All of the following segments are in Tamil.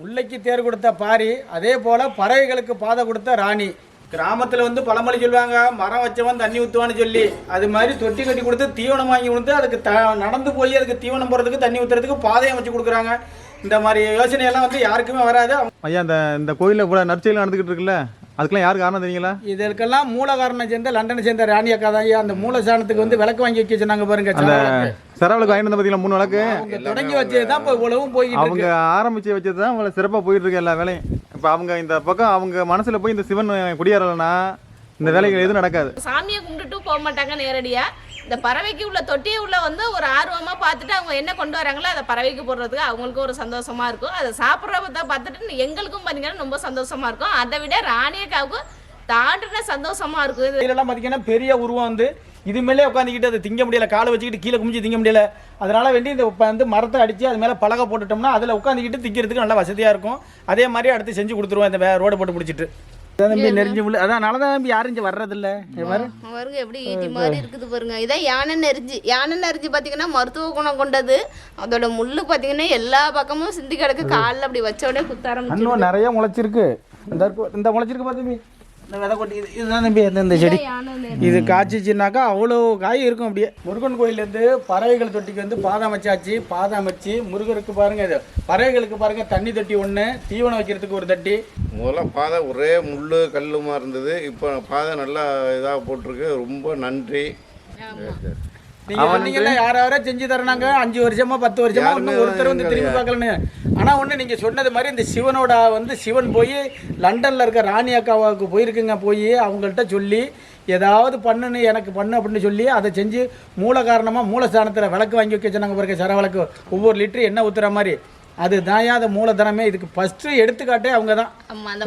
முல்லைக்கு தேர் கொடுத்த பாரி அதே போல பறவைகளுக்கு பாதை கொடுத்த ராணி. கிராமத்தில் வந்து பழமொழி சொல்லுவாங்க மரம் வச்சவன் தண்ணி ஊற்றுவான்னு சொல்லி. அது மாதிரி தொட்டி கட்டி கொடுத்து தீவனம் வாங்கி கொடுத்து அதுக்கு த நடந்து போய் அதுக்கு தீவனம் போகிறதுக்கு தண்ணி ஊற்றுறதுக்கு பாதையை வச்சு கொடுக்குறாங்க. இந்த மாதிரி யோசனையெல்லாம் வந்து யாருக்குமே வராது. ஐயா இந்த இந்த கோயிலில் கூட நற்செயல் நடந்துக்கிட்டு இருக்குல்ல? அதுக்கெல்லாம் யார் காரணம் தெரியுங்களா? இதற்கெல்லாம் மூல காரணம் சேர்ந்த லண்டனை சேர்ந்த ராணி அக்கா தான் ஐயா. அந்த மூலஸ்தானத்துக்கு வந்து விளக்கு வாங்கி வைக்க சொன்னாங்க பாருங்க விளக்கு. சரவலுக்கு வாங்கிட்டு வந்த பார்த்தீங்களா மூணு வழக்கு அவங்க தொடங்கி வச்சது தான் இப்போ இவ்வளவும் போய்கிட்டு அவங்க இருக்கு ஆரம்பிச்சு வச்சது தான் சிறப்பாக போயிட்டு இருக்கு எல்லா வேலையும். இப்போ அவங்க இந்த பக்கம் அவங்க மனசுல போய் இந்த சிவன் குடியேறலைன்னா இந்த வேலைகள் எதுவும் நடக்காது. சாமியை கும்பிட்டுட்டு போக மாட்டாங்க நேரடியா. இந்த பறவைக்கு உள்ள தொட்டியை உள்ள வந்து ஒரு ஆர்வமா பார்த்துட்டு அவங்க என்ன கொண்டு வராங்களோ அதை பறவைக்கு போடுறதுக்கு அவங்களுக்கும் ஒரு சந்தோஷமா இருக்கும். அதை சாப்பிட்றத பார்த்துட்டு எங்களுக்கும் பார்த்தீங்கன்னா ரொம்ப சந்தோஷமா இருக்கும். அதை விட ராணியக்காவுக்கும் தாண்டின சந்தோஷமா இருக்கும் இதெல்லாம் பார்த்தீங்கன்னா பெரிய உருவம் வந்து இது மேலே உட்காந்துக்கிட்டு அதை திங்க முடியல காலை வச்சுக்கிட்டு கீழே குமிஞ்சு திங்க முடியல. அதனால வேண்டி இந்த வந்து மரத்தை அடித்து அது மேலே பழக போட்டுட்டோம்னா அதில் உட்காந்துக்கிட்டு திங்கிறதுக்கு நல்லா வசதியாக இருக்கும். அதே மாதிரி அடுத்து செஞ்சு கொடுத்துருவோம் இந்த வே- ரோடு போட்டு பிடிச்சிட்டு தம்பி நெறிஞ்சு முள்ளு. அதனால தான் தம்பி யாரும் இங்கே வர்றதில்ல. பாருங்க எப்படி ஈட்டி மாதிரி இருக்குது பாருங்க. இதான் யானை நெறிஞ்சு யானை நெறிஞ்சு பார்த்தீங்கன்னா மருத்துவ குணம் கொண்டது. அதோட முள்ளு பார்த்தீங்கன்னா எல்லா பக்கமும் சிந்தி கிடக்கு. காலில் அப்படி வச்ச உடனே குத்த ஆரம்பிச்சு இன்னும் நிறைய முளைச்சிருக்கு. இந்த இந்த முளைச்சிருக்கு பாரு தம்பி. இந்த விதை கொட்டி இது- இதுதான் தம்பி இந்த- செடி. இது காய்ச்சிச்சுனாக்கா அவ்வளோ காய் இருக்கும் அப்படியே. முருகன் கோயிலேருந்து பறவைகள் தொட்டிக்கு வந்து பாதம் வச்சாச்சு. பாதம் வச்சு முருகருக்கு பாருங்க இது பறவைகளுக்கு பாருங்க தண்ணி தொட்டி ஒன்று தீவனம் வைக்கிறதுக்கு ஒரு தட்டி. முதல்ல பாதை ஒரே முள் கல்லுமா இருந்தது. இப்போ பாதை நல்லா இதாக போட்டிருக்கு. ரொம்ப நன்றி. நீங்க சொன்னீங்கல்ல யார் யாரோ செஞ்சு தரணாங்க அஞ்சு வருஷமா பத்து வருஷமா இன்னும் ஒருத்தர் வந்து திரும்பி பார்க்கலன்னு. ஆனா ஒண்ணு நீங்க சொன்னது மாதிரி இந்த சிவனோட வந்து சிவன் போய் லண்டன்ல இருக்க ராணி அக்காவுக்கு போயிருக்குங்க போய் அவங்கள்ட்ட சொல்லி ஏதாவது பண்ணுன்னு எனக்கு பண்ணு அப்படின்னு சொல்லி அதை செஞ்சு மூல காரணமா மூலஸ்தானத்துல விளக்கு வாங்கி வைக்க சொன்னாங்க பாருங்க சர விளக்கு. ஒவ்வொரு லிட்டரு எண்ணெய் ஊத்துற மாதிரி. அது தான் அந்த மூலதனமே இதுக்கு ஃபஸ்ட்டு எடுத்துக்காட்டே அவங்க தான்.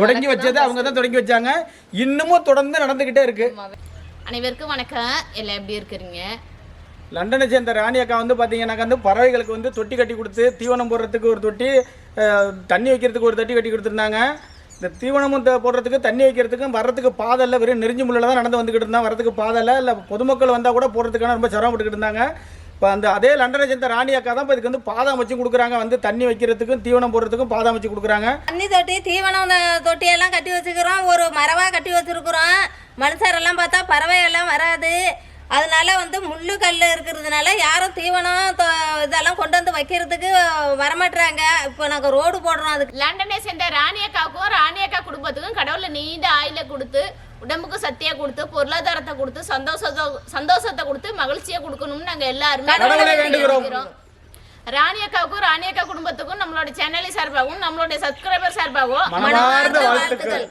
தொடங்கி வச்சது அவங்க தான் தொடங்கி வச்சாங்க. இன்னமும் தொடர்ந்து நடந்துக்கிட்டே இருக்கு. அனைவருக்கும் வணக்கம். எல்லாம் எப்படி இருக்கிறீங்க? லண்டனை சேர்ந்த ராணி அக்கா வந்து பார்த்தீங்கன்னாக்கா வந்து பறவைகளுக்கு வந்து தொட்டி கட்டி கொடுத்து தீவனம் போடுறதுக்கு ஒரு தொட்டி தண்ணி வைக்கிறதுக்கு ஒரு தொட்டி கட்டி கொடுத்துருந்தாங்க. இந்த தீவனமும் போடுறதுக்கு தண்ணி வைக்கிறதுக்கும் வர்றதுக்கு பாதையில் வெறும் நெறிஞ்சு முள்ளில் தான் நடந்து வந்துக்கிட்டு இருந்தான் வரதுக்கு பாதை இல்லை இல்லை பொதுமக்கள் வந்தால் கூட போடுறதுக்கான ரொம்ப சிரமப்பட்டுக்கிட்டு இருந்தாங்க. இப்போ அந்த அதே லண்டனை சேர்ந்த ராணி அக்கா தான் இப்போ இதுக்கு வந்து பாதாம் வச்சு கொடுக்குறாங்க. வந்து தண்ணி வைக்கிறதுக்கும் தீவனம் போடுறதுக்கும் பாதாம் வச்சு கொடுக்குறாங்க. தண்ணி தொட்டி தீவனம் தொட்டியெல்லாம் கட்டி வச்சுக்கிறோம். ஒரு மரவாக கட்டி வச்சுருக்குறோம். மனுஷரெல்லாம் பார்த்தா பறவை எல்லாம் வராது. அதனால வந்து முள்ளு கல் இருக்கிறதுனால யாரும் தீவனம் இதெல்லாம் கொண்டு வந்து வைக்கிறதுக்கு வரமாட்டுறாங்க இப்போ நாங்கள் ரோடு போடுறோம் அதுக்கு லண்டனை சேர்ந்த ராணியக்காவுக்கும் ராணியக்கா குடும்பத்துக்கும் கடவுள நீண்ட ஆயில கொடுத்து உடம்புக்கு சக்தியை கொடுத்து பொருளாதாரத்தை கொடுத்து சந்தோஷத்தை சந்தோஷத்தை கொடுத்து மகிழ்ச்சியை கொடுக்கணும்னு நாங்க எல்லாருமே வேண்டுகிறோம். வேண்டிக்கிறோம். ராணியக்காவுக்கும் ராணியக்கா குடும்பத்துக்கும் நம்மளோட சேனலி சார்பாகவும் நம்மளுடைய சப்ஸ்கிரைபர் சார்பாகவும் மனமார்ந்த வாழ்த்துக்கள்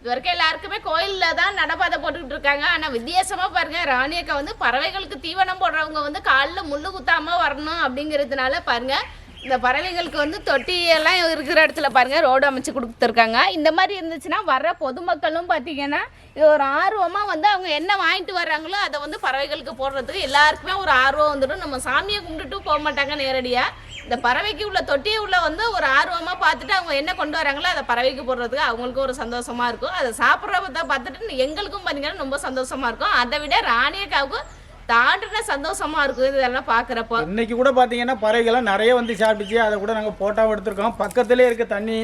இது வரைக்கும் எல்லாருக்குமே கோயிலில் தான் நடப்பாதை போட்டுக்கிட்டு இருக்காங்க. ஆனால் வித்தியாசமாக பாருங்கள் ராணியக்கா வந்து பறவைகளுக்கு தீவனம் போடுறவங்க வந்து காலில் முள்ளு குத்தாமல் வரணும் அப்படிங்கிறதுனால பாருங்கள் இந்த பறவைகளுக்கு வந்து தொட்டியெல்லாம் இருக்கிற இடத்துல பாருங்கள் ரோடு அமைச்சு கொடுத்துருக்காங்க. இந்த மாதிரி இருந்துச்சுன்னா வர்ற பொதுமக்களும் பார்த்தீங்கன்னா இது ஒரு ஆர்வமாக வந்து அவங்க என்ன வாங்கிட்டு வர்றாங்களோ அதை வந்து பறவைகளுக்கு போடுறதுக்கு எல்லாருக்குமே ஒரு ஆர்வம் வந்துடும். நம்ம சாமியை கும்பிட்டுட்டு போக மாட்டாங்க நேரடியாக இந்த பறவைக்கு உள்ள தொட்டியை உள்ள வந்து ஒரு ஆர்வமா பார்த்துட்டு அவங்க என்ன கொண்டு வராங்களோ அதை பறவைக்கு போடுறதுக்கு அவங்களுக்கும் ஒரு சந்தோஷமா இருக்கும். அதை சாப்பிட்றத பார்த்துட்டு எங்களுக்கும் பார்த்தீங்கன்னா ரொம்ப சந்தோஷமா இருக்கும். அதை விட ராணியக்காவுக்கும் தாண்டின சந்தோஷமா இருக்கும் இதெல்லாம் பார்க்குறப்போ. இன்னைக்கு கூட பார்த்தீங்கன்னா பறவைகள்லாம் நிறைய வந்து சாப்பிட்டுச்சு. அதை கூட நாங்கள் போட்டோவும் எடுத்திருக்கோம். பக்கத்துலேயே இருக்க தண்ணி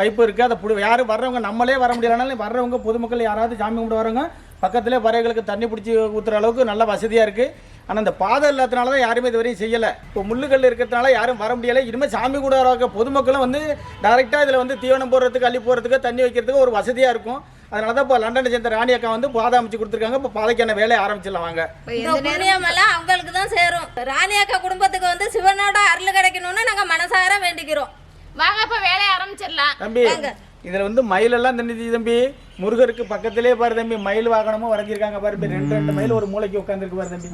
பைப்பு இருக்குது அதை புடி யாரும் வர்றவங்க நம்மளே வர முடியலனாலும் வர்றவங்க பொதுமக்கள் யாராவது சாமி கும்பிட வரவங்க பக்கத்துலேயே பறவைகளுக்கு தண்ணி பிடிச்சி ஊற்றுற அளவுக்கு நல்ல வசதியாக இருக்குது ஆனால் இந்த பாதை இல்லாதனால தான் யாருமே இது வரையும் செய்யலை. இப்போ முள்ளுக்கல் இருக்கிறதுனால யாரும் வர முடியலை. இனிமேல் சாமி கூட வர பொதுமக்களும் வந்து டேரெக்டாக இதில் வந்து தீவனம் போடுறதுக்கு அள்ளி போடுறதுக்கு தண்ணி வைக்கிறதுக்கு ஒரு வசதியாக இருக்கும். அதனால தான் இப்போ லண்டனை சேர்ந்த ராணி அக்கா வந்து பாதை அமைச்சு கொடுத்துருக்காங்க. இப்போ பாதைக்கான வேலையை ஆரம்பிச்சிடலாம் வாங்க. அவங்களுக்கு தான் சேரும். ராணியாக்கா குடும்பத்துக்கு வந்து சிவனோட அருள் கிடைக்கணும்னு நாங்கள் மனசார வேண்டிக்கிறோம். வாங்க இப்போ வேலையை ஆரம்பிச்சிடலாம். தம்பி இதுல வந்து மயிலெல்லாம் தண்ணிச்சு தம்பி. முருகருக்கு பக்கத்திலே பாரு தம்பி மயில் வாகனமும் வரைஞ்சிருக்காங்க பாரு ரெண்டு ரெண்டு மயில் ஒரு மூளைக்கு உட்காந்துருக்கு பாரு தம்பி.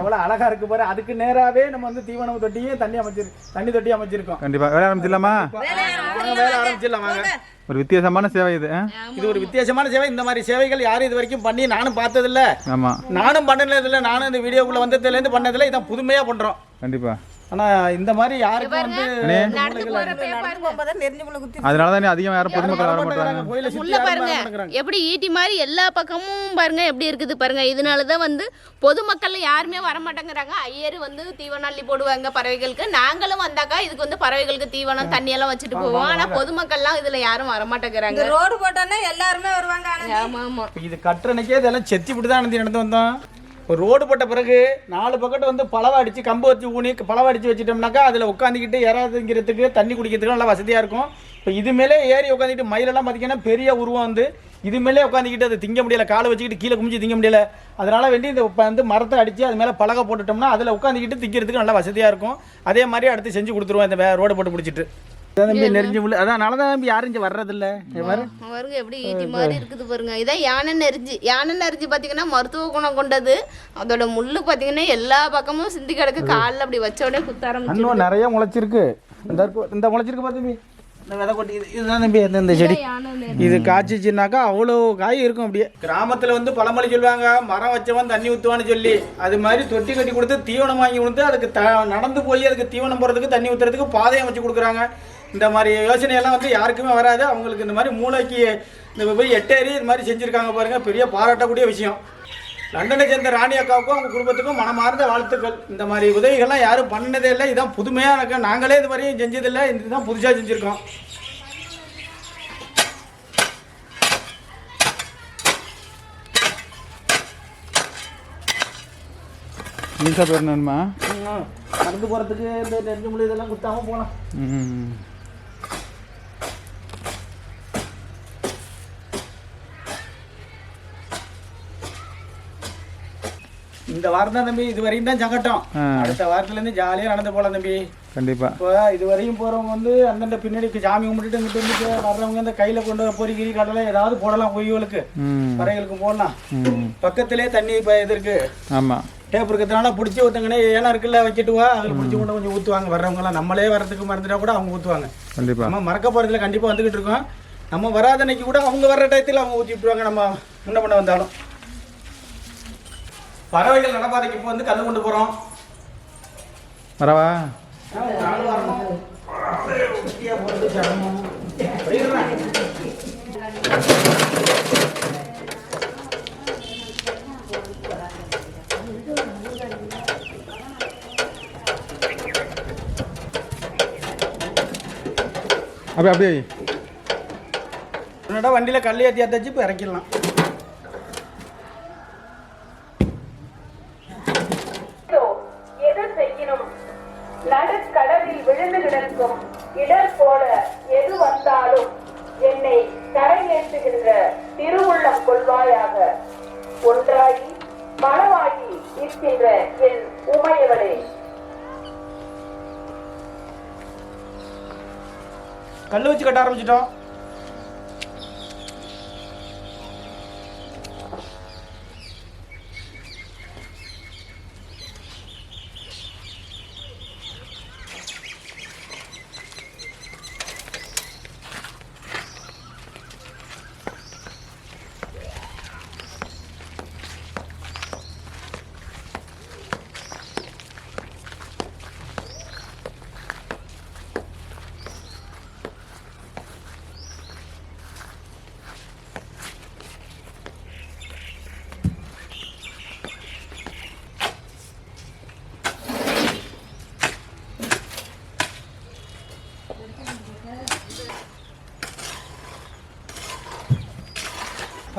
எவ்வளவு அழகா இருக்கு பாரு. அதுக்கு நேராவே நம்ம வந்து தீவனம் தொட்டியும் தண்ணி அமைச்சிரு தண்ணி தொட்டி அமைச்சிருக்கோம். கண்டிப்பாக வேலை ஆரம்பிச்சிடலாமா? வேலை ஆரம்பிச்சிடலாம் வாங்க. ஒரு வித்தியாசமான சேவை இது? இது ஒரு வித்தியாசமான சேவை. இந்த மாதிரி சேவைகள் யாரும் இது வரைக்கும் பண்ணி நானும் பார்த்ததில்ல. ஆமாம் நானும் பண்ணதில்ல நானும் இந்த வீடியோக்குள்ள வந்ததுலேருந்து பண்ணதில்ல. இதான் புதுமையா பண்றோம். கண்டிப்பாக ஆனா இந்த மாதிரி யாருக்கும் வந்து அதனால தான் அதிகம் யாரும் பொதுமக்கள் வர மாட்டாங்க. பாருங்க. எப்படி ஈட்டி மாதிரி எல்லா பக்கமும் பாருங்க எப்படி இருக்குது பாருங்க. இதனால தான் வந்து பொதுமக்கள் யாருமே வர மாட்டேங்கிறாங்க ஐயர் வந்து தீவனம் அள்ளி போடுவாங்க பறவைகளுக்கு. நாங்களும் வந்தாக்கா இதுக்கு வந்து பறவைகளுக்கு தீவனம் தண்ணி எல்லாம் வச்சுட்டு போவோம். ஆனா பொதுமக்கள்லாம் இதுல யாரும் வர மாட்டேங்கிறாங்க ரோடு போட்டோன்னா எல்லாருமே வருவாங்க. ஆமா ஆமா. இது கட்டுறனைக்கே இதெல்லாம் செத்தி விட்டு தான் நடந்து வந்தோம். இப்போ ரோடு போட்ட பிறகு நாலு பக்கத்து வந்து பழவை அடித்து கம்பு வச்சு ஊனி பழவை அடித்து வச்சுட்டோம்னாக்கா அதில் உட்காந்துக்கிட்டு இறாதுங்கிறதுக்கு தண்ணி குடிக்கிறதுக்கு நல்லா வசதியாக இருக்கும். இப்போ இது மேலே ஏறி உட்காந்துக்கிட்டு மயிலெல்லாம் பார்த்தீங்கன்னா பெரிய உருவம் வந்து. இது மேலே உட்காந்துக்கிட்டு அது திங்க முடியல காலை வச்சுக்கிட்டு கீழே குமிஞ்சு திங்க முடியல. அதனால் வேண்டி இந்த வந்து மரத்தை அடித்து அது மேலே பழக போட்டுட்டோம்னா அதில் உட்காந்துக்கிட்டு திங்கிறதுக்கு நல்லா வசதியாக இருக்கும். அதே மாதிரி அடுத்து செஞ்சு கொடுத்துருவோம் இந்த வே- ரோடு போட்டு பிடிச்சிட்டு. தம்பி நெறிஞ்சு முள்ளு. அதனால தான் தம்பி யாரும் இங்கே வர்றதில்ல. பாருங்க எப்படி ஈட்டி மாதிரி இருக்குது பாருங்க. இதான் யானை நெறிஞ்சி யானை நெறிஞ்சி பார்த்தீங்கன்னா மருத்துவ குணம் கொண்டது. அதோட முள்ளு பார்த்தீங்கன்னா எல்லா பக்கமும் சிந்தி கிடக்கு. காலில் அப்படி வச்ச உடனே குத்த ஆரம்பிச்சு இன்னும் நிறைய முளைச்சிருக்கு. இந்த இருக்கு- இந்த முளைச்சிருக்கு பார்த்து தம்பி. இந்த விதை கொட்டி இது இதுதான் தம்பி இந்த- செடி. இது காய்ச்சிச்சுனாக்கா அவ்வளோ காய் இருக்கும் அப்படியே. கிராமத்தில் வந்து பழமொழி சொல்லுவாங்க மரம் வச்சவன் தண்ணி ஊற்றுவான்னு சொல்லி. அது மாதிரி தொட்டி கட்டி கொடுத்து தீவனம் வாங்கி கொடுத்து அதுக்கு த நடந்து போய் அதுக்கு தீவனம் போடுறதுக்கு தண்ணி ஊற்றுறதுக்கு பாதையம் வச்சு கொடுக்குறாங்க. இந்த மாதிரி யோசனையெல்லாம் வந்து யாருக்குமே வராது. அவங்களுக்கு இந்த மாதிரி மூளைக்கு இந்த போய் எட்டேரி இது மாதிரி செஞ்சுருக்காங்க பாருங்க. பெரிய பாராட்டக்கூடிய விஷயம். லண்டனை சேர்ந்த ராணி அக்காவுக்கும் அவங்க குடும்பத்துக்கும் மனமார்ந்த வாழ்த்துக்கள். இந்த மாதிரி உதவிகள்லாம் யாரும் பண்ணதே இல்லை. இதான் புதுமையாக இருக்கு. நாங்களே இது வரையும் செஞ்சதில்லை. இதுதான் புதுசாக செஞ்சுருக்கோம். நிமிஷம் போயிடணுமா. நடந்து போகிறதுக்கு இந்த நெஞ்சு முள்ளு இதெல்லாம் குத்தாமல் போகலாம் ம். இந்த வாரம் தான் தம்பி இது வரையும் தான் சங்கட்டம். அடுத்த வாரத்துலேருந்து ஜாலியாக நடந்து போகலாம் தம்பி. கண்டிப்பாக இப்போ இது வரையும் போகிறவங்க வந்து அந்தந்த பின்னாடி சாமி கும்பிட்டுட்டு இங்கிட்டு இருந்துட்டு வர்றவங்க இந்த கையில் கொண்டு வர பொறி கிரி கடலை ஏதாவது போடலாம் கொய்யோலுக்கு ம். பறவைகளுக்கு போடலாம். பக்கத்திலே தண்ணி இப்போ இது இருக்கு. ஆமாம் டேப் இருக்கிறதுனால பிடிச்சி ஊற்றுங்கண்ணே ஏன்னா இருக்குல்ல வச்சுட்டு வா. அதில் பிடிச்சி கொண்டு கொஞ்சம் ஊற்றுவாங்க வர்றவங்கலாம் நம்மளே வரதுக்கு மறந்துட்டா கூட அவங்க ஊற்றுவாங்க கண்டிப்பாக நம்ம மறக்க போகிறதுல கண்டிப்பாக வந்துக்கிட்டு இருக்கோம். நம்ம வராத அன்னைக்கு கூட அவங்க வர்ற டயத்தில் அவங்க ஊற்றி விட்டுருவாங்க. நம்ம முன்ன பண்ண வந்தாலும். பறவைகள் நடப்பாதைக்கு இப்போ வந்து கல் கொண்டு போகிறோம் வரவா அப்படியே அப்படியே. என்னடா வண்டியில் கல் ஏற்றி ஏற்றாச்சு இப்போ இறக்கிடலாம். கல் வச்சு கட்ட ஆரம்பிச்சிட்டோம்.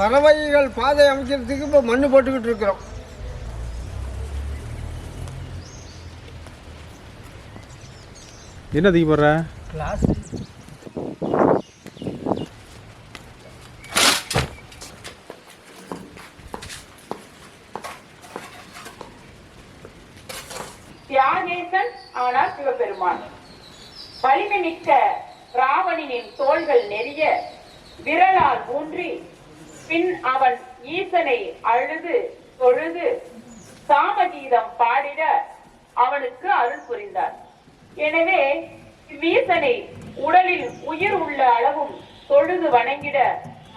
பறவைகள் பாதை அமைக்கிறதுக்கு இப்போ மண்ணு போட்டுக்கிட்டு இருக்கிறோம். என்ன தூக்கி போடுற? தியாகேசன் பின் அவன் ஈசனை அழுது தொழுது சாமகீதம் பாடிட அவனுக்கு அருள் புரிந்தார். எனவே இவ்வீசனை உடலில் உயிர் உள்ள அளவும் தொழுது வணங்கிட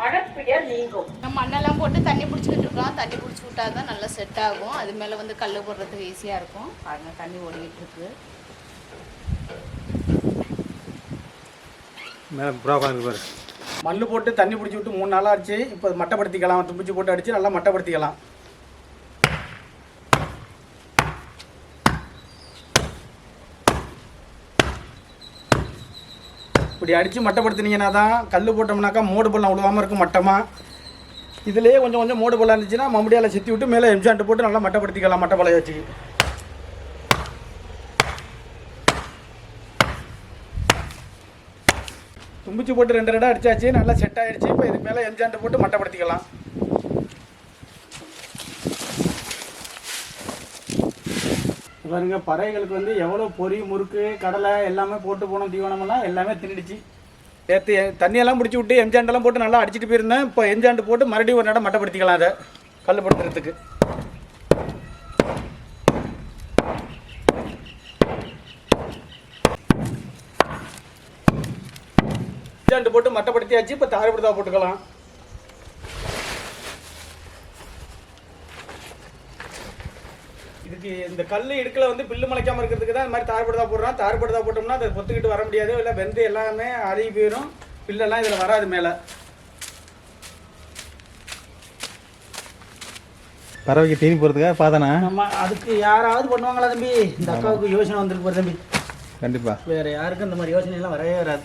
மனத்துயர் நீங்கும். நம்ம மண்ணெல்லாம் போட்டு தண்ணி பிடிச்சிக்கிட்டு இருக்கோம். தண்ணி பிடிச்சி விட்டா தான் நல்லா செட் ஆகும். அது மேலே வந்து கல் போடுறதுக்கு ஈஸியாக இருக்கும். பாருங்க தண்ணி ஓடிக்கிட்டு இருக்கு. மேலே புறா பாருங்க மண் போட்டு தண்ணி பிடிச்சி விட்டு மூணு நாளாக ஆச்சு. இப்போ மட்டப்படுத்திக்கலாம். தும்பிச்சு போட்டு அடித்து நல்லா மட்டைப்படுத்திக்கலாம். இப்படி அடித்து மட்டைப்படுத்தினீங்கன்னா தான் கல் போட்டோம்னாக்கா மோடு பள்ளம் விழுவாமல் இருக்கும் மட்டமாக இதுலேயே கொஞ்சம் கொஞ்சம் மோடு பள்ளம் இருந்துச்சுன்னா மம்படியால் செத்தி விட்டு மேலே எம்சாண்ட் போட்டு நல்லா மட்டைப்படுத்திக்கலாம் மட்டை பழைய வச்சு. தும்பிச்சு போட்டு ரெண்டு ரெண்டா அடிச்சாச்சு நல்லா செட் ஆயிடுச்சு. இப்போ இதுக்கு மேலே எம்சாண்ட் போட்டு மட்டைப்படுத்திக்கலாம். பாருங்க பறவைகளுக்கு வந்து எவ்வளோ பொறி முறுக்கு கடலை எல்லாமே போட்டு போனோம் தீவனமெல்லாம் எல்லாமே தின்னுடுச்சு. நேற்று தண்ணியெல்லாம் பிடிச்சி விட்டு எம்சாண்டெல்லாம் போட்டு நல்லா அடிச்சிட்டு போயிருந்தேன். இப்போ எம்சாண்டு போட்டு மறுபடியும் ஒரு நடம் மட்டைப்படுத்திக்கலாம் அதை கல் படுத்துறதுக்கு எம்சாண்டு போட்டு மட்டைப்படுத்தியாச்சு இப்போ தாரப்படுத்தா போட்டுக்கலாம். இதுக்கு இந்த கல் இடுக்கில் வந்து பில்லு முளைக்காம இருக்கிறதுக்கு தான் இந்த மாதிரி தார்படுதா போடுறோம் தார்படுதா போட்டோம்னா அதை பொத்துக்கிட்டு வர முடியாது. இல்லை வெந்து எல்லாமே அழுகி போயிடும் பில்லெல்லாம் இதில் வராது மேலே. பறவைக்கு தீனி போகிறதுக்காக பார்த்தானா நம்ம அதுக்கு யாராவது பண்ணுவாங்களா தம்பி? இந்த அக்காவுக்கு யோசனை வந்திருக்கு பாரு தம்பி. கண்டிப்பாக வேற யாருக்கும் இந்த மாதிரி யோசனை எல்லாம் வரவே வராது.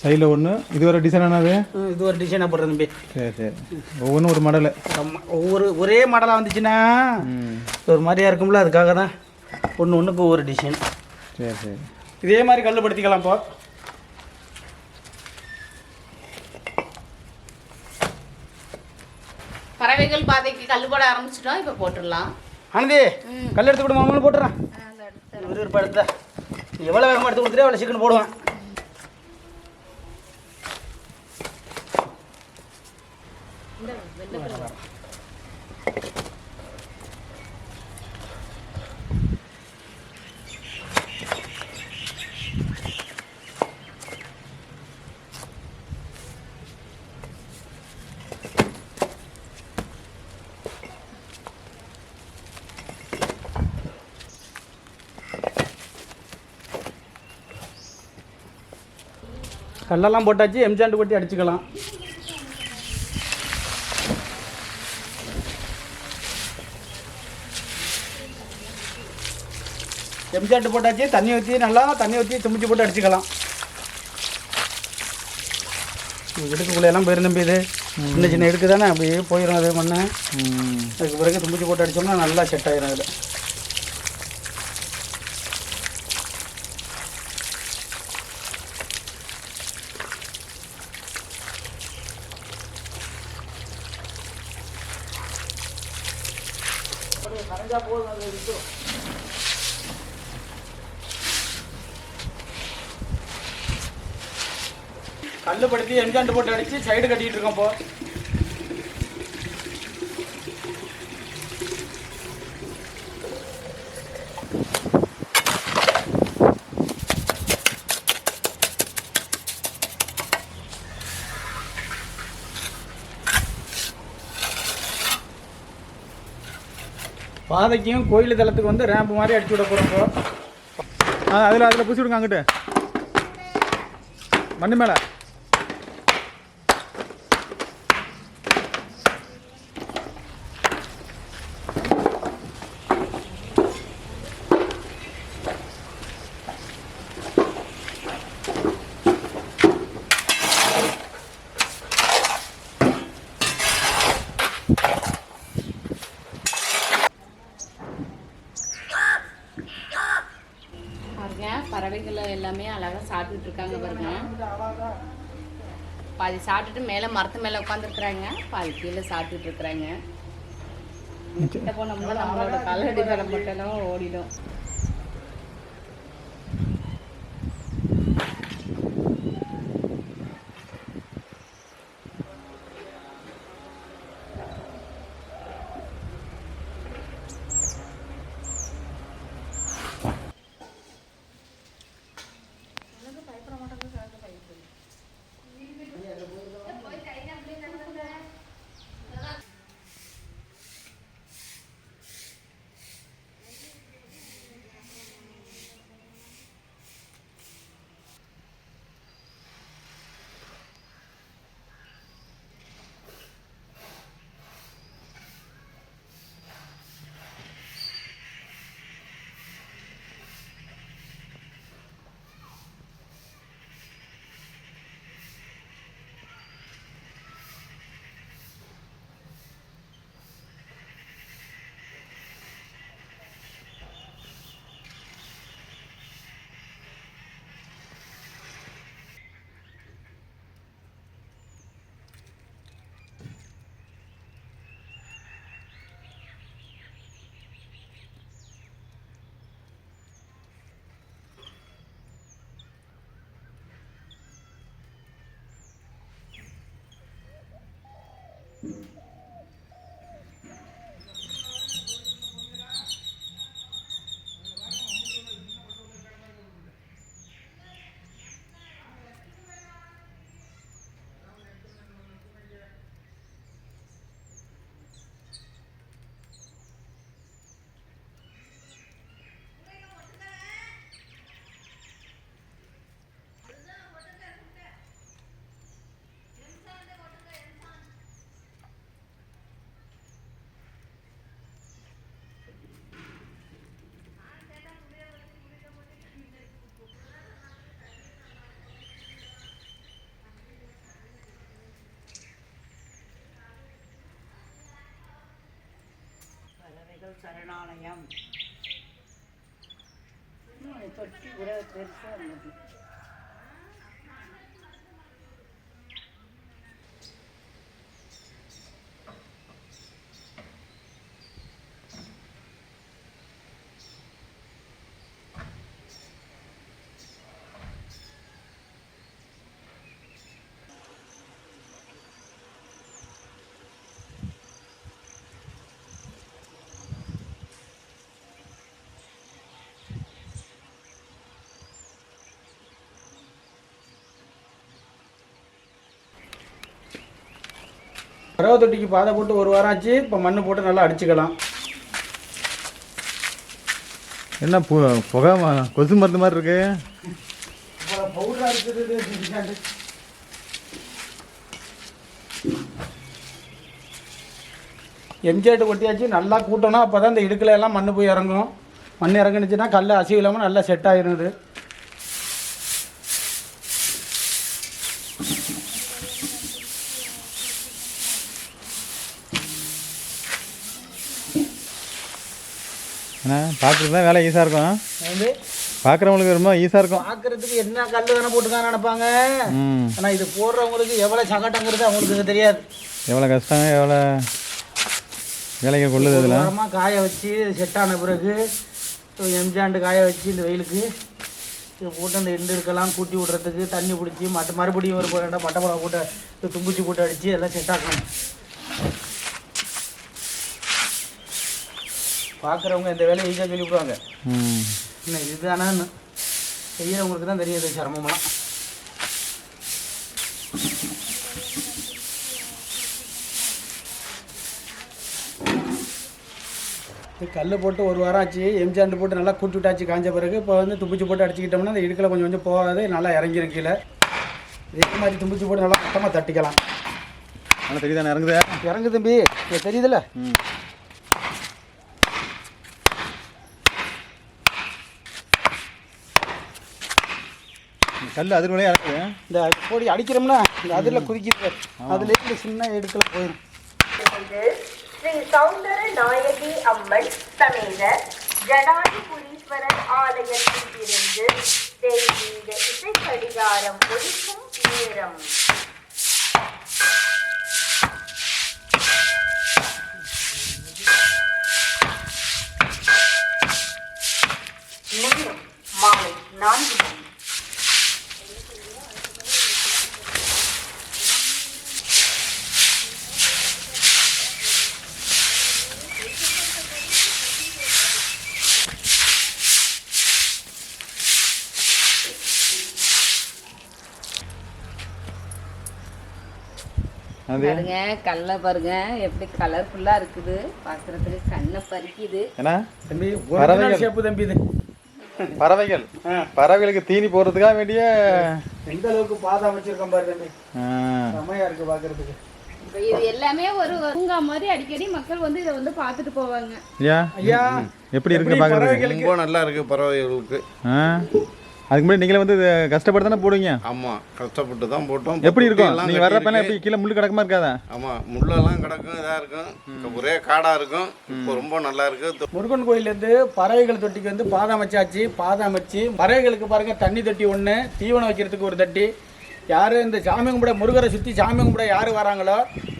சைடில் ஒன்று இது ஒரு டிசைன் என்னது? இது ஒரு டிசைனாக போடுறது தம்பி. சரி சரி. ஒவ்வொன்றும் ஒரு மாடலு ஒவ்வொரு ஒரே மாடலாக வந்துச்சுன்னா ஒரு மாதிரியா இருக்கும்ல அதுக்காக தான். ஒன்று ஒன்றுக்கு ஒவ்வொரு டிசைன் சரி சரி. இதே மாதிரி கல் படுத்திக்கலாம் இப்போ பறவைகள் பாதைக்கு கல் போட ஆரம்பிச்சிட்டோம் இப்போ போட்டுடலாம். ஆனந்தி கல் எடுத்து மாமனு போட்டுறேன் விறுவிறுப்பா எடுத்தா எவ்வளோ வேகமாக எடுத்து கொடுத்துட்டே அவ்வளோ சீக்கிரம் போடுவேன். கல்லெல்லாம் போட்டாச்சு எம்ஜாண்டு கொட்டி அடிச்சுக்கலாம். எம்சாண்டு போட்டாச்சு தண்ணி ஊற்றி நல்லா தண்ணி ஊற்றி தும்பிச்சு போட்டு அடிச்சுக்கலாம். போயிரும் தம்பி இது. சின்ன சின்ன இடுக்கு தானே அப்படியே போயிடும் அது மண்ணு. அதுக்கு பிறகு தும்பிச்சு போட்டு அடிச்சோம்னா நல்லா செட் ஆயிரும் அதில் கல்லு போட்டு அடிச்சு சைடு கட்டிட்டு இருக்கோம் இப்போ. பாதைக்கும் கோயில் தளத்துக்கு வந்து ரேம்பு மாதிரி அடிச்சு விட போகிறோம் அதில் அதில் பூசி விடுங்க அங்கிட்டு. மண்ணு மேலே பாருங்க பறவைகள் எல்லாமே அழகா சாப்பிட்டுட்டு இருக்காங்க பாருங்க பாதி சாப்பிட்டுட்டு மேலே மரத்து மேலே உட்காந்துருக்குறாங்க. பாதி கீழே சாப்பிட்டுட்டு இருக்கிறாங்க. கிட்ட போனோம்னா நம்மளோட காலடி தரம் மட்டும் ஓடிடும். பறவைகள் சரணாலயம் தொட்டி கூட பெருசாக இருந்தது பறவை தொட்டிக்கு பாதை போட்டு ஒரு வாரம் ஆச்சு. இப்போ மண்ணு போட்டு நல்லா அடிச்சுக்கலாம். என்ன பு புகை கொசு மருந்து மாதிரி இருக்கு. எம்ஜிஆர்ட்டு கொட்டியாச்சு. நல்லா கூட்டணும். அப்போ தான் இந்த இடுக்கில் எல்லாம் மண் போய் இறங்கும். மண் இறங்குனுச்சுன்னா கல் அசிவு இல்லாமல் நல்லா செட் ஆகிருது ஏன்னா பார்க்குறது தான் வேலை ஈஸியாக இருக்கும். வந்து பார்க்குறவங்களுக்கு ரொம்ப ஈஸியாக இருக்கும். பார்க்கறதுக்கு என்ன கல் தானே போட்டுக்கான்னு நினைப்பாங்க. ஆனால் இது போடுறவங்களுக்கு எவ்வளோ சகட்டங்கிறது அவங்களுக்கு தெரியாது. எவ்வளோ கஷ்டம் எவ்வளோ வேலைகள் கொள்ளுது ஓரமாக காய வச்சு செட் ஆன பிறகு எம்ஜாண்டு காய வச்சு இந்த வெயிலுக்கு இது போட்டு அந்த எண்டு இருக்கலாம் கூட்டி விடுறதுக்கு தண்ணி பிடிச்சி மற்ற மறுபடியும் ஒரு ரெண்டா மட்டை போட்டு தும்புச்சி போட்டு அடித்து எல்லாம் செட் ஆக்கணும். பார்க்குறவங்க இந்த வேலையை ஈஸியாக சொல்லிவிடுவாங்க ம். என்ன இதுதானான்னு செய்யறவங்களுக்கு தான் தெரியுது சிரமம்லாம் கல் போட்டு ஒரு வாரம் ஆச்சு எம்ஜாண்டு போட்டு நல்லா கூட்டி விட்டாச்சு காஞ்ச பிறகு. இப்போ வந்து தும்பிச்சு போட்டு அடிச்சுக்கிட்டோம்னா அந்த இடுக்கில் கொஞ்சம் கொஞ்சம் போகாது நல்லா இறங்கிரும் கீழே. இதே மாதிரி தும்பிச்சு போட்டு நல்லா மொத்தமாக தட்டிக்கலாம். நல்லா தெரியுதானே இறங்குது? இறங்கு தம்பி. தெரியுதுல்ல? கல் அதிர்வலையே இறங்குது இந்த போடி அடிக்கிறோம்னா இந்த அதில் குதிக்குது. அதுலேருந்து சின்ன இடுக்கில் போயிடும் ஸ்ரீ சௌந்தர நாயகி அம்மன் சமேத ஜடாதிபுரீஸ்வரர் ஆலயத்தில் இருந்து தெய்வீக இசை கடிகாரம் ஒலிக்கும் நேரம். நேரம் மாலை நான்கு மணி. பாருங்க கல்ல பாருங்க. எப்படி கலர்ஃபுல்லா இருக்குது. பாக்குறதுக்கு கண்ணை பறிக்குது. பறவைகள். ஒரிஜினல் ஷேப்பு தம்பி இது. பறவைகள். பறவைகளுக்கு தீனி போடுறதுக்காக வேண்டிய எந்த அளவுக்கு பாதை அமைச்சிருக்கோம் பாரு தம்பி. ஆ, செமையா இருக்கு பார்க்கறதுக்கு இப்ப இது எல்லாமே ஒரு பூங்கா மாதிரி அடிக்கடி மக்கள் வந்து இதை வந்து பார்த்துட்டு போவாங்க. ஐயா. ஐயா. எப்படி இருக்கு பார்க்குறதுக்கு ரொம்ப நல்லா இருக்குது பறவைகளுக்கு. அதுக்கு முன்னாடி நீங்களே வந்து கஷ்டப்பட்டு தானே போடுவீங்க? ஆமாம் கஷ்டப்பட்டு தான் போட்டோம். எப்படி இருக்கும்? நீங்கள் வர்றப்பெல்லாம். எப்படி கீழே முள்ளு கிடக்குமா இருக்காதா? ஆமாம் முள்ளெல்லாம் கிடக்கும் இதாக இருக்கும். ஒரே காடாக இருக்கும். இப்போ ரொம்ப நல்லா இருக்கு. முருகன் கோயிலேருந்து பறவைகள் தொட்டிக்கு வந்து பாதை அமைச்சாச்சு பாதை அமைச்சு பறவைகளுக்கு பாருங்க தண்ணி தொட்டி ஒன்று தீவனம் வைக்கிறதுக்கு ஒரு தட்டி. யார் இந்த சாமி கும்பிட முருகரை சுற்றி சாமி கும்பிட யார் வராங்களோ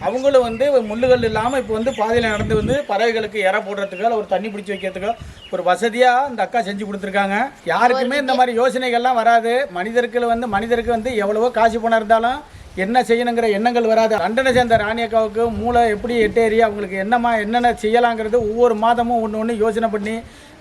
அவங்களும் வந்து முள்ளுகள் இல்லாமல் இப்போ வந்து பாதையில் நடந்து வந்து பறவைகளுக்கு இற போடுறதுக்கோ ஒரு தண்ணி பிடிச்சி வைக்கிறதுக்கோ ஒரு வசதியாக இந்த அக்கா செஞ்சு கொடுத்துருக்காங்க. யாருக்குமே இந்த மாதிரி யோசனைகள்லாம் வராது. மனிதர்கள் வந்து மனிதருக்கு வந்து எவ்வளவோ காசு பணம் இருந்தாலும் என்ன செய்யணுங்கிற எண்ணங்கள் வராது. லண்டனை சேர்ந்த ராணி அக்காவுக்கு மூளை எப்படி எட்டேறி அவங்களுக்கு என்னமா என்னென்ன செய்யலாங்கிறது ஒவ்வொரு மாதமும் ஒன்று ஒன்று யோசனை பண்ணி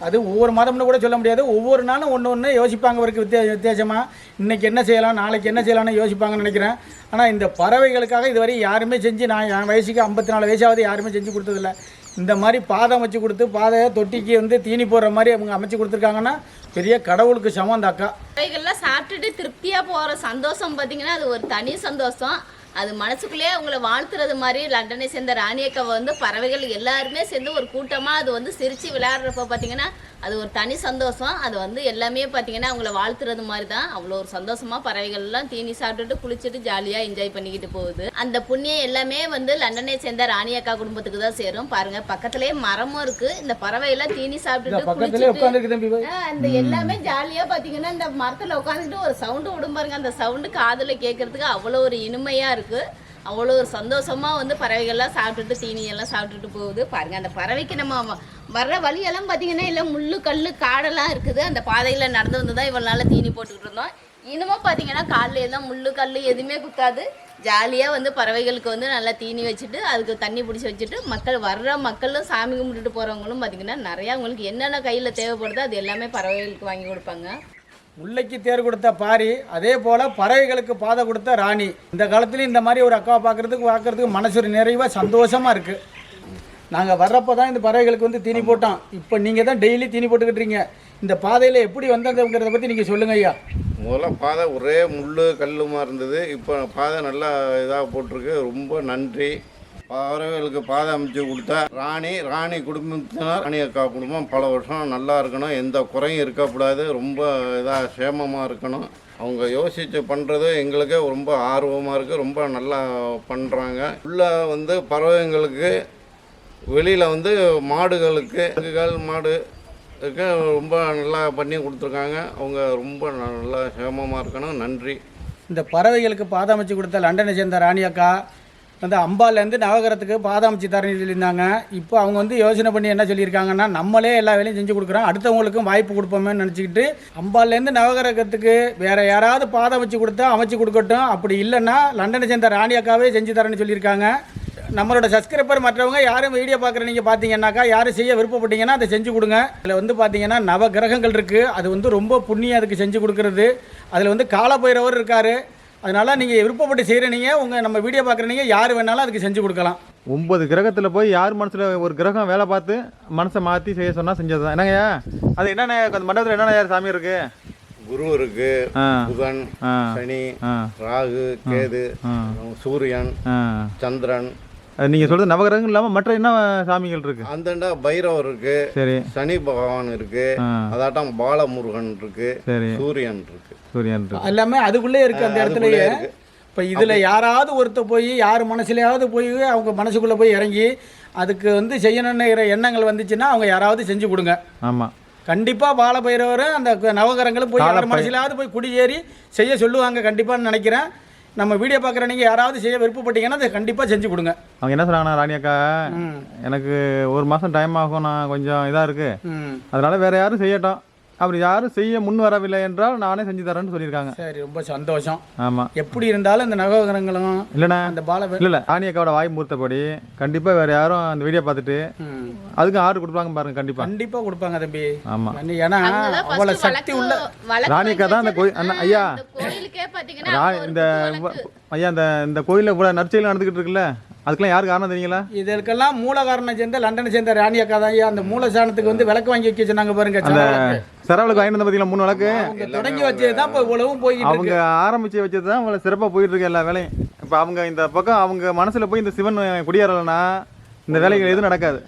அது ஒவ்வொரு மாதம்னு கூட சொல்ல முடியாது. ஒவ்வொரு நாளும் ஒன்று ஒன்று யோசிப்பாங்க அவருக்கு வித்தியா வித்தியாசமாக இன்றைக்கி என்ன செய்யலாம் நாளைக்கு என்ன செய்யலாம்னு யோசிப்பாங்கன்னு நினைக்கிறேன். ஆனால் இந்த பறவைகளுக்காக இதுவரை யாருமே செஞ்சு நான் என் வயசுக்கு ஐம்பத்தி நாலு வயசாவது யாருமே செஞ்சு கொடுத்ததில்ல. இந்த மாதிரி பாதை அமைச்சு கொடுத்து பாதையை தொட்டிக்கு வந்து தீனி போடுற மாதிரி அவங்க அமைச்சு கொடுத்துருக்காங்கன்னா பெரிய கடவுளுக்கு சமம் அந்த அக்கா. பறவைகள்லாம் சாப்பிட்டுட்டு திருப்தியாக போகிற சந்தோஷம் பார்த்தீங்கன்னா அது ஒரு தனி சந்தோஷம். அது மனசுக்குள்ளேயே அவங்கள வாழ்த்துறது மாதிரி லண்டனை சேர்ந்த ராணி அக்காவை வந்து பறவைகள் எல்லாருமே சேர்ந்து ஒரு கூட்டமா அது வந்து சிரிச்சு விளையாடுறப்ப பார்த்தீங்கன்னா அது ஒரு தனி சந்தோஷம். அது வந்து எல்லாமே பார்த்தீங்கன்னா அவங்கள வாழ்த்துறது மாதிரி தான் அவ்வளோ ஒரு சந்தோஷமா பறவைகள் எல்லாம் தீனி சாப்பிட்டுட்டு குளிச்சுட்டு ஜாலியாக என்ஜாய் பண்ணிக்கிட்டு போகுது. அந்த புண்ணியம் எல்லாமே வந்து லண்டனை சேர்ந்த ராணி அக்கா குடும்பத்துக்கு தான் சேரும். பாருங்க பக்கத்துலேயே மரமும் இருக்கு. இந்த பறவை எல்லாம் தீனி இந்த சாப்பிட்டுட்டு குளிச்சுட்டு அந்த எல்லாமே ஜாலியா பாத்தீங்கன்னா இந்த மரத்துல உட்காந்துட்டு ஒரு சவுண்டு விடும் பாருங்க. அந்த சவுண்டு காதுல கேட்கறதுக்கு அவ்வளோ ஒரு இனிமையா இருக்கு. அவ்வளோ ஒரு சந்தோஷமா வந்து பறவைகள்லாம் சாப்பிட்டுட்டு சீனியெல்லாம் சாப்பிட்டுட்டு போகுது. பாருங்க அந்த பறவைக்கு நம்ம வர்ற வழியெல்லாம் பார்த்தீங்கன்னா இல்லை முள்ளு கல் காடெல்லாம் இருக்குது. அந்த பாதையில் நடந்து வந்து தான் இவ்வளோ நாள் தீனி போட்டுக்கிட்டு இருந்தோம். இன்னமும் பார்த்தீங்கன்னா காலில் எல்லாம் முள்ளு கல் எதுவுமே குத்தாது. ஜாலியாக வந்து பறவைகளுக்கு வந்து நல்லா தீனி வச்சுட்டு அதுக்கு தண்ணி பிடிச்சி வச்சுட்டு மக்கள் வர்ற மக்களும் சாமி கும்பிட்டுட்டு போகிறவங்களும் பார்த்தீங்கன்னா நிறையா அவங்களுக்கு என்னென்ன கையில் தேவைப்படுதோ அது எல்லாமே பறவைகளுக்கு வாங்கி கொடுப்பாங்க. முல்லைக்கு தேர் கொடுத்த பாரி அதே போல் பறவைகளுக்கு பாதை கொடுத்த ராணி. இந்த காலத்துலேயும் இந்த மாதிரி ஒரு அக்காவை பார்க்குறதுக்கு பார்க்குறதுக்கு மனசு நிறைவாக சந்தோஷமாக இருக்குது நாங்கள் வர்றப்போ தான் இந்த பறவைகளுக்கு வந்து தீனி போட்டோம் இப்போ நீங்கள் தான் டெய்லி தீனி போட்டுக்கிட்டு இருக்கீங்க இந்த பாதையில் எப்படி வந்ததுங்கிறத பற்றி நீங்கள் சொல்லுங்க ஐயா. முதல்ல பாதை ஒரே முள் கல்லுமா இருந்தது. இப்போ பாதை நல்லா இதாக போட்டிருக்கு. ரொம்ப நன்றி. பறவைகளுக்கு பாதை அமைச்சு கொடுத்தா ராணி ராணி குடும்பத்தினர் ராணி அக்கா குடும்பம் பல வருஷம் நல்லா இருக்கணும். எந்த குறையும் இருக்கக்கூடாது. ரொம்ப இதாக சேமமாக இருக்கணும். அவங்க யோசித்து பண்ணுறது எங்களுக்கே ரொம்ப ஆர்வமாக இருக்குது ரொம்ப நல்லா பண்ணுறாங்க உள்ளே வந்து பறவைங்களுக்கு வெளியில் வந்து மாடுகளுக்கு ஆடுகள் மாடு இருக்கு. ரொம்ப நல்லா பண்ணி கொடுத்துருக்காங்க. அவங்க ரொம்ப நல்லா சேமமாக இருக்கணும். நன்றி. இந்த பறவைகளுக்கு பாதை அமைச்சு கொடுத்த லண்டனை சேர்ந்த ராணி அக்கா வந்து அம்பாலேருந்து நவகரத்துக்கு பாதை அமைச்சு தரேன்னு சொல்லியிருந்தாங்க. இப்போ அவங்க வந்து யோசனை பண்ணி என்ன சொல்லியிருக்காங்கன்னா நம்மளே எல்லா வேலையும் செஞ்சு கொடுக்குறோம். அடுத்தவங்களுக்கும் வாய்ப்பு கொடுப்போமேன்னு நினச்சிக்கிட்டு அம்பாலேருந்து நவகரகத்துக்கு வேறு யாராவது பாதை அமைச்சு கொடுத்தா அமைச்சு கொடுக்கட்டும். அப்படி இல்லைன்னா லண்டனை சேர்ந்த ராணி அக்காவே செஞ்சு தரேன்னு சொல்லியிருக்காங்க. நம்மளோட சப்ஸ்கிரைபர் மற்றவங்க யாரும் வீடியோ பார்க்குற நீங்கள் பார்த்தீங்கன்னாக்கா யாரும் செய்ய விருப்பப்பட்டீங்கன்னா அதை செஞ்சு கொடுங்க. அதில் வந்து பார்த்தீங்கன்னா நவ கிரகங்கள் இருக்குது அது வந்து ரொம்ப புண்ணியம் அதுக்கு செஞ்சு கொடுக்குறது. அதில் வந்து காலபைரவர் இருக்கார். அதனால நீங்கள் விருப்பப்பட்டு செய்கிற நீங்கள் உங்கள் நம்ம வீடியோ பார்க்குற நீங்கள் யார் வேணாலும் அதுக்கு செஞ்சு கொடுக்கலாம். ஒன்பது கிரகத்தில் போய் யார் மனசில் ஒரு கிரகம் வேலை பார்த்து மனசை மாற்றி செய்ய சொன்னால் செஞ்சது தான். என்னங்கய்யா? அது என்னென்ன அந்த மண்டபத்தில் என்னென்ன யார் சாமி இருக்கு? குரு இருக்கு புதன் சனி ராகு கேது. சூரியன் சந்திரன் அது நீங்கள் சொல்கிறது நவகிரகம் இல்லாமல் மற்ற என்ன சாமிகள் இருக்கு? அந்தண்டா பைரவர் இருக்கு சரி. சனி பகவான் இருக்கு அதாட்டம் பாலமுருகன் இருக்கு சரி. சூரியன் இருக்கு. சூரியன் இருக்கு. எல்லாமே அதுக்குள்ளே இருக்குது அந்த இடத்துலயே. இருக்கு. இப்போ இதில் யாராவது ஒருத்தர் போய் யார் மனசுலையாவது போய் அவங்க மனசுக்குள்ளே போய் இறங்கி அதுக்கு வந்து செய்யணுங்கிற எண்ணங்கள் வந்துச்சுன்னா அவங்க யாராவது செஞ்சு கொடுங்க. ஆமாம் கண்டிப்பாக பாலபைரவரும் அந்த நவகிரகங்களும் போய் யார் மனசிலாவது போய் குடியேறி செய்ய சொல்லுவாங்க கண்டிப்பான்னு நினைக்கிறேன். நம்ம வீடியோ பார்க்குற நீங்கள் யாராவது செய்ய விருப்பப்பட்டீங்கன்னா அதை கண்டிப்பாக செஞ்சு கொடுங்க. அவங்க என்ன சொன்னாங்கன்னா ராணி அக்கா எனக்கு ஒரு மாதம் டைம் ஆகும் நான் கொஞ்சம் இதாக இருக்குது அதனால வேற யாரும் செய்யட்டும். அப்படி யாரும் செய்ய முன் வரவில்லை என்றால் நானே செஞ்சு தரேன்னு சொல்லியிருக்காங்க. சரி ரொம்ப சந்தோஷம். ஆமாம் எப்படி இருந்தாலும் இந்த நவகிரகங்களும் இல்லைண்ணா. அந்த பால இல்லை இல்லை அக்காவோட வாய் மூர்த்தப்படி கண்டிப்பாக வேற யாரும் அந்த வீடியோ பார்த்துட்டு அதுக்கு ஆர்டர் கொடுப்பாங்க பாருங்க கண்டிப்பாக கண்டிப்பாக கொடுப்பாங்க தம்பி. ஆமாம் ஏன்னா அங்கதான் first அவ்வளோ சக்தி உள்ள வழக்கு ராணி அக்கா தான் அந்த கோயில் அண்ணா ஐயா. கோயிலுக்கே பாத்தீங்கன்னா ரா இந்த. ஐயா இந்த இந்த கோயிலில் இவ்வளோ நற்செயல் நடந்துக்கிட்டு இருக்குல்ல? அதுக்கெல்லாம் யார் காரணம் தெரியுங்களா? இதற்கெல்லாம் மூல காரணம் சேர்ந்த லண்டனை சேர்ந்த ராணி அக்கா தான். அந்த மூலஸ்தானத்துக்கு வந்து விளக்கு வாங்கி வைக்க சொன்னாங்க பாருங்க அந்த. சரவலுக்கு வாங்கிட்டு வந்த பார்த்தீங்களா மூணு அவங்க தொடங்கி வச்சது தான் இப்போ உலகம் போய்கிட்டு அவங்க ஆரம்பிச்சு வச்சது தான் இவ்வளோ சிறப்பாக போயிட்டு இருக்கு எல்லா வேலையும். இப்போ அவங்க இந்த பக்கம் அவங்க மனசில் போய் இந்த சிவன் குடியேறலைன்னா இந்த வேலைகள் எதுவும் நடக்காது.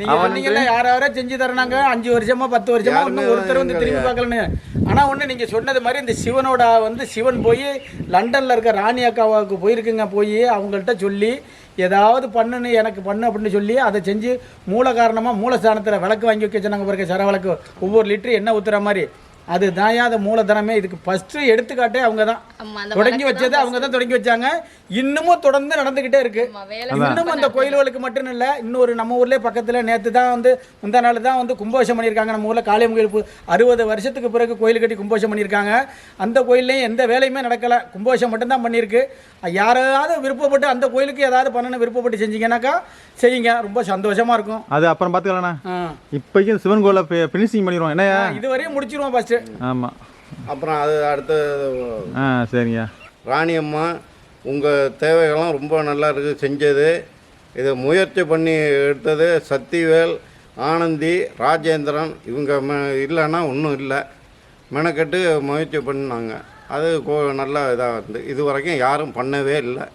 நீங்க சொன்னீங்கல்ல யார் யாரோ செஞ்சு தரணாங்க அஞ்சு வருஷமா பத்து வருஷமா இன்னும் ஒருத்தர் வந்து திரும்பி பார்க்கலன்னு. ஆனா ஒண்ணு நீங்க சொன்னது மாதிரி இந்த சிவனோட வந்து சிவன் போய் லண்டன்ல இருக்க ராணி அக்காவுக்கு போயிருக்குங்க போய் அவங்கள்ட்ட சொல்லி ஏதாவது பண்ணுன்னு எனக்கு பண்ணு அப்படின்னு சொல்லி அதை செஞ்சு மூல காரணமா மூலஸ்தானத்துல விளக்கு வாங்கி வைக்க சொன்னாங்க பாருங்க சர விளக்கு ஒவ்வொரு லிட்டரு எண்ணெய் ஊத்துற மாதிரி. அது அந்த மூலதனமே இதுக்கு ஃபஸ்ட்டு எடுத்துக்காட்டே அவங்க தான் தொடங்கி வச்சது அவங்க தான் தொடங்கி வச்சாங்க. இன்னமும் தொடர்ந்து நடந்துக்கிட்டே இருக்கு. ஆமா, வேலை இன்னும் அந்த கோயில்களுக்கு மட்டும் இல்லை இன்னொரு நம்ம ஊர்லேயே பக்கத்தில் நேற்று தான் வந்து முந்தா நாள் தான் வந்து கும்பாபிஷேகம் பண்ணியிருக்காங்க. நம்ம ஊரில் காளியம் கோயில் அறுபது வருஷத்துக்கு பிறகு கோயில் கட்டி கும்பாபிஷேகம் பண்ணியிருக்காங்க. அந்த கோயில்லையும் எந்த வேலையுமே நடக்கலை. கும்பாபிஷேகம் மட்டும்தான் பண்ணியிருக்கு. யாராவது விருப்பப்பட்டு அந்த கோயிலுக்கு ஏதாவது பண்ணணும் விருப்பப்பட்டு செஞ்சீங்கன்னாக்கா செய்யுங்க. ரொம்ப சந்தோஷமாக இருக்கும். அது அப்புறம். இப்போக்கி இந்த சிவன் கோயிலை ஃபினிஷிங் பண்ணிடுவோம். என்னய்யா? இதுவரையும் முடிச்சிருவோம் ஃபஸ்ட்டு ஆமாம் அப்புறம் அது அடுத்த ஆ சரிங்க. ராணியம்மா உங்கள் தேவைகள்லாம் ரொம்ப நல்லா இருக்குது செஞ்சது. இதை முயற்சி பண்ணி எடுத்தது சக்திவேல் ஆனந்தி ராஜேந்திரன். இவங்க இல்லைன்னா ஒன்றும் இல்லை. மெனக்கெட்டு முயற்சி பண்ணாங்க. அது கோ நல்லா இதாக வந்து. இது வரைக்கும் யாரும் பண்ணவே இல்லை.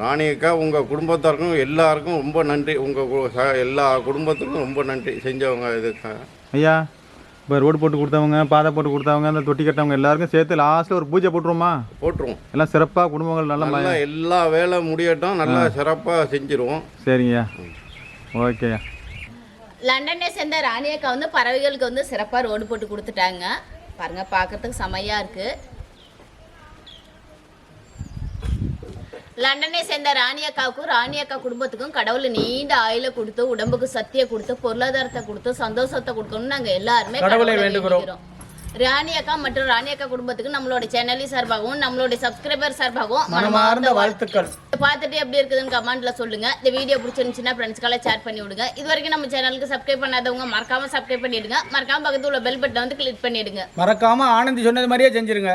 ராணி அக்கா உங்கள் குடும்பத்தாருக்கும் எல்லாருக்கும் ரொம்ப நன்றி. உங்கள் எல்லா குடும்பத்துக்கும் ரொம்ப நன்றி செஞ்சவங்க இதுக்காக ஐயா இப்போ ரோடு போட்டு கொடுத்தவங்க பாதை போட்டு கொடுத்தவங்க அந்த தொட்டி கட்டவங்க எல்லாருக்கும் சேர்த்து லாஸ்ட்டில் ஒரு பூஜை போட்டுருவோமா? போட்டுருவோம். எல்லாம் சிறப்பாக குடும்பங்கள் நல்லா எல்லா வேலை முடியட்டும் நல்லா சிறப்பாக செஞ்சிருவோம். சரிங்கய்யா. ஓகேயா லண்டனை சேர்ந்த ராணி அக்கா வந்து பறவைகளுக்கு வந்து சிறப்பாக ரோடு போட்டு கொடுத்துட்டாங்க. பாருங்க பார்க்கறதுக்கு செமையாக இருக்கு. லண்டனை சேர்ந்த ராணி அக்காவுக்கும் ராணி அக்கா குடும்பத்துக்கும் கடவுள் நீண்ட ஆயுள கொடுத்து உடம்புக்கு சக்தியை கொடுத்து பொருளாதாரத்தை கொடுத்து சந்தோஷத்தை கொடுக்கணும்னு நாங்கள் எல்லாருமே கடவுளை வேண்டுகிறோம். வேண்டிக்கிறோம். ராணி அக்கா மற்றும் ராணி அக்கா குடும்பத்துக்கு நம்மளோட சேனலி சார்பாகவும் நம்மளோட சப்ஸ்கிரைபர் சார்பாகவும் மனமார்ந்த வாழ்த்துக்கள். பார்த்துட்டு எப்படி இருக்குதுன்னு கமெண்ட்ல சொல்லுங்க. இந்த வீடியோ பிடிச்சிருந்துச்சுன்னா ஃப்ரெண்ட்ஸ்க்கெல்லாம் ஷேர் பண்ணி விடுங்க. இது வரைக்கும் நம்ம சேனலுக்கு சப்ஸ்கிரைப் பண்ணாதவங்க மறக்காம சப்ஸ்கிரைப் பண்ணிடுங்க. மறக்காம பக்கத்துல உள்ள பெல் பட்டனை வந்து கிளிக் பண்ணிடுங்க. மறக்காம ஆனந்தி சொன்னது மாதிரியே செஞ்சிருங்க.